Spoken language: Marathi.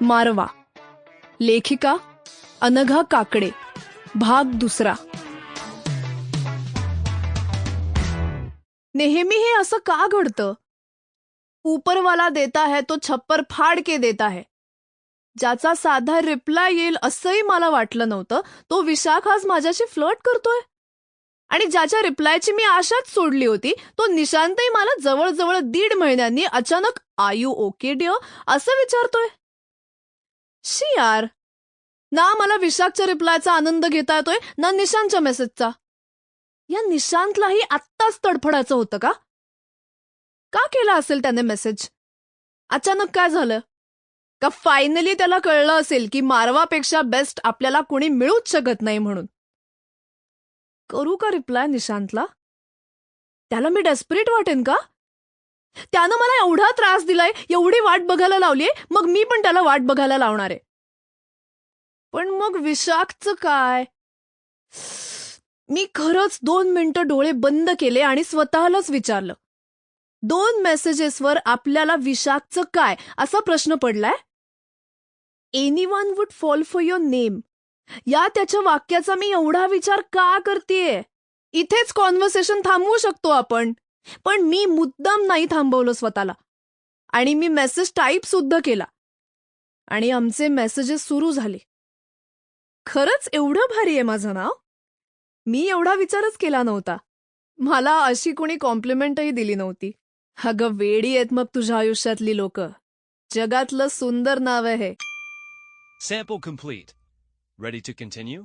मारवा. लेखिका अनघा काकडे. भाग दुसरा. नेहमी हे असं का घडतं? ऊपरवाला देता है तो छप्पर फाड के देता है ज्याचा साधा रिप्लाय येईल असंही मला वाटलं नव्हतं. तो विशाख आज माझ्याशी फ्लर्ट करतोय आणि ज्याच्या रिप्लायची मी आशाच सोडली होती तो निशांतही मला जवळजवळ दीड महिन्यांनी अचानक आयू ओके डिअ असं विचारतोय. शी यार. ना मला विशाखच्या रिप्लायचा आनंद घेता येतोय ना निशांतच्या मेसेजचा या निशांतलाही आत्ताच तडफडायचं होतं का? का केला असेल त्याने मेसेज अचानक काय झालं? का फायनली त्याला कळलं असेल की मारवापेक्षा बेस्ट आपल्याला कोणी मिळूच शकत नाही म्हणून? करू का रिप्लाय निशांतला? त्याला मी डेस्परेट वाटेन का? त्यानं मला एवढा त्रास दिलाय एवढी वाट बघायला लावलीये मग मी पण त्याला वाट बघायला लावणार आहे. पण मग विशाखचं काय? मी खरंच दोन मिनिटं डोळे बंद केले आणि स्वतःलाच विचारलं दोन मेसेजेसवर आपल्याला विशाखचं काय? असा प्रश्न पडलाय? Anyone would fall for your name या त्याच्या वाक्याचा मी एवढा विचार का करतेय? इथेच कॉन्व्हर्सेशन थांबवू शकतो आपण. पण मी मुद्दाम नाही थांबवलं स्वतःला. आणि मी मेसेज टाईप सुद्धा केला. आणि आमचे मेसेजेस सुरू झाले. खरंच एवढं भारी आहे माझं नाव? मी एवढा विचारच केला नव्हता. मला अशी कोणी कॉम्प्लिमेंटही दिली नव्हती. अगं वेडी आहेत मग तुझ्या आयुष्यातली लोक. जगातलं सुंदर नाव आहे हे. Sample complete. Ready to continue?